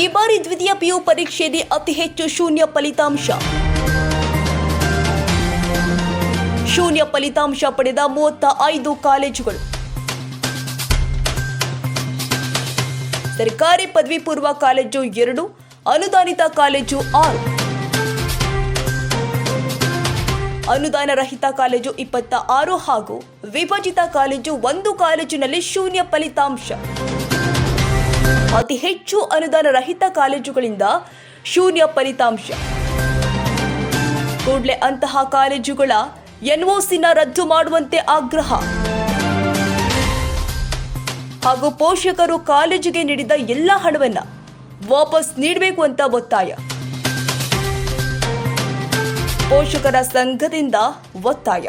ಈ ಬಾರಿ ದ್ವಿತೀಯ ಪಿಯು ಪರೀಕ್ಷೆಯಲ್ಲಿ ಅತಿ ಹೆಚ್ಚು ಶೂನ್ಯ ಫಲಿತಾಂಶ. ಶೂನ್ಯ ಫಲಿತಾಂಶ ಪಡೆದ ಮೂವತ್ತ ಐದು ಕಾಲೇಜುಗಳು. ಸರ್ಕಾರಿ ಪದವಿ ಪೂರ್ವ ಕಾಲೇಜು ಎರಡು, ಅನುದಾನಿತ ಕಾಲೇಜು ಆರು. ಅನುದಾನ ರಹಿತ ಕಾಲೇಜು ಇಪ್ಪತ್ತ ಆರು ಹಾಗೂ ವಿಭಜಿತ ಕಾಲೇಜು ಒಂದು ಕಾಲೇಜಿನಲ್ಲಿ ಶೂನ್ಯ ಫಲಿತಾಂಶ. ಅತಿ ಹೆಚ್ಚು ಅನುದಾನ ರಹಿತ ಕಾಲೇಜುಗಳಿಂದ ಶೂನ್ಯ ಫಲಿತಾಂಶ. ಕೂಡಲೇ ಅಂತಹ ಕಾಲೇಜುಗಳ ಎನ್ಒಸಿನ ರದ್ದು ಮಾಡುವಂತೆ ಆಗ್ರಹ. ಹಾಗೂ ಪೋಷಕರು ಕಾಲೇಜಿಗೆ ನೀಡಿದ ಎಲ್ಲ ಹಣವನ್ನ ವಾಪಸ್ ನೀಡಬೇಕು ಅಂತ ಒತ್ತಾಯ. ಪೋಷಕರ ಸಂಘದಿಂದ ಒತ್ತಾಯ.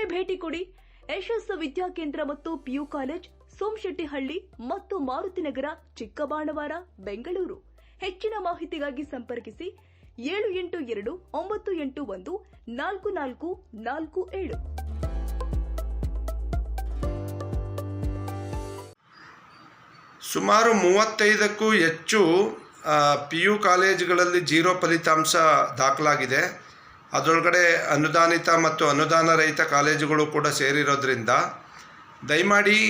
ಒಮ್ಮೆ ಭೇಟಿ ಕೊಡಿ. ಯಶಸ್ಸು ವಿದ್ಯಾಕೇಂದ್ರ ಮತ್ತು ಪಿಯು ಕಾಲೇಜ್, ಸೋಮಶೆಟ್ಟಿಹಳ್ಳಿ ಮತ್ತು ಮಾರುತಿನಗರ ಚಿಕ್ಕಬಾಣವಾರ, ಬೆಂಗಳೂರು. ಹೆಚ್ಚಿನ ಮಾಹಿತಿಗಾಗಿ ಸಂಪರ್ಕಿಸಿ ಏಳು ಎಂಟು ಎರಡು, ಒಂಬತ್ತು ಎಂಟು ಒಂದು, ನಾಲ್ಕು ನಾಲ್ಕು ನಾಲ್ಕು ಏಳು. ಸುಮಾರು ಮೂವತ್ತೈದಕ್ಕೂ ಹೆಚ್ಚು ಪಿ ಯು ಕಾಲೇಜುಗಳಲ್ಲಿ ಜೀರೋ ಫಲಿತಾಂಶ ದಾಖಲಾಗಿದೆ. ಅದರೊಳಗಡೆ ಅನುದಾನಿತ ಮತ್ತು ಅನುದಾನ ರಹಿತ ಕಾಲೇಜುಗಳು ಕೂಡ ಸೇರಿರೋದ್ರಿಂದ ದಯಮಾಡಿ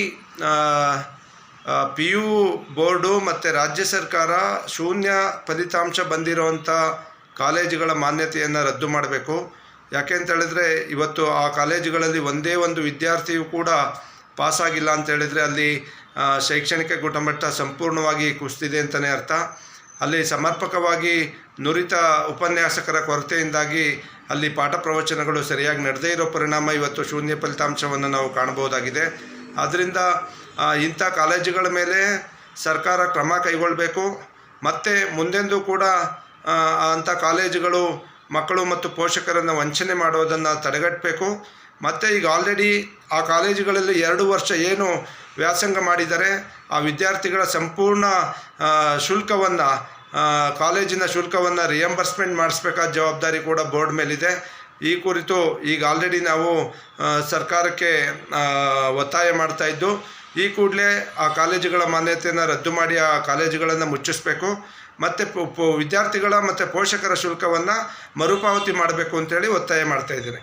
ಪಿ ಯು ಬೋರ್ಡು ಮತ್ತು ರಾಜ್ಯ ಸರ್ಕಾರ ಶೂನ್ಯ ಫಲಿತಾಂಶ ಬಂದಿರೋವಂಥ ಕಾಲೇಜುಗಳ ಮಾನ್ಯತೆಯನ್ನು ರದ್ದು ಮಾಡಬೇಕು. ಯಾಕೆ ಅಂತ ಹೇಳಿದ್ರೆ, ಇವತ್ತು ಆ ಕಾಲೇಜುಗಳಲ್ಲಿ ಒಂದೇ ಒಂದು ವಿದ್ಯಾರ್ಥಿಯು ಕೂಡ ಪಾಸಾಗಿಲ್ಲ ಅಂತ ಹೇಳಿದರೆ ಅಲ್ಲಿ ಶೈಕ್ಷಣಿಕ ಗುಣಮಟ್ಟ ಸಂಪೂರ್ಣವಾಗಿ ಕುಸಿದಿದೆ ಅಂತಲೇ ಅರ್ಥ. ಅಲ್ಲಿ ಸಮರ್ಪಕವಾಗಿ ನುರಿತ ಉಪನ್ಯಾಸಕರ ಕೊರತೆಯಿಂದಾಗಿ ಅಲ್ಲಿ ಪಾಠ ಪ್ರವಚನಗಳು ಸರಿಯಾಗಿ ನಡೆದೇ ಇರೋ ಪರಿಣಾಮ ಇವತ್ತು ಶೂನ್ಯ ಫಲಿತಾಂಶವನ್ನು ನಾವು ಕಾಣಬಹುದಾಗಿದೆ. ಆದ್ದರಿಂದ ಇಂಥ ಕಾಲೇಜುಗಳ ಮೇಲೆ ಸರ್ಕಾರ ಕ್ರಮ ಕೈಗೊಳ್ಳಬೇಕು ಮತ್ತು ಮುಂದೆಂದೂ ಕೂಡ ಅಂಥ ಕಾಲೇಜುಗಳು ಮಕ್ಕಳು ಮತ್ತು ಪೋಷಕರನ್ನು ವಂಚನೆ ಮಾಡೋದನ್ನು ತಡೆಗಟ್ಟಬೇಕು. ಮತ್ತು ಈಗ ಆಲ್ರೆಡಿ ಆ ಕಾಲೇಜುಗಳಲ್ಲಿ ಎರಡು ವರ್ಷ ಏನು ವ್ಯಾಸಂಗ ಮಾಡಿದ್ದಾರೆ ಆ ವಿದ್ಯಾರ್ಥಿಗಳ ಸಂಪೂರ್ಣ ಶುಲ್ಕವನ್ನು ಕಾಲೇಜಿನ ಶುಲ್ಕವನ್ನು ರಿಯಂಬರ್ಸ್ಮೆಂಟ್ ಮಾಡಿಸ್ಬೇಕಾದ ಜವಾಬ್ದಾರಿ ಕೂಡ ಬೋರ್ಡ್ ಮೇಲಿದೆ. ಈ ಕುರಿತು ಈಗ ಆಲ್ರೆಡಿ ನಾವು ಸರ್ಕಾರಕ್ಕೆ ಒತ್ತಾಯ ಮಾಡ್ತಾಯಿದ್ದು ಈ ಕೂಡಲೇ ಆ ಕಾಲೇಜುಗಳ ಮಾನ್ಯತೆಯನ್ನು ರದ್ದು ಮಾಡಿ ಆ ಕಾಲೇಜುಗಳನ್ನು ಮುಚ್ಚಿಸ್ಬೇಕು. ಮತ್ತು ವಿದ್ಯಾರ್ಥಿಗಳ ಮತ್ತು ಪೋಷಕರ ಶುಲ್ಕವನ್ನು ಮರುಪಾವತಿ ಮಾಡಬೇಕು ಅಂತೇಳಿ ಒತ್ತಾಯ ಮಾಡ್ತಾಯಿದ್ದೀನಿ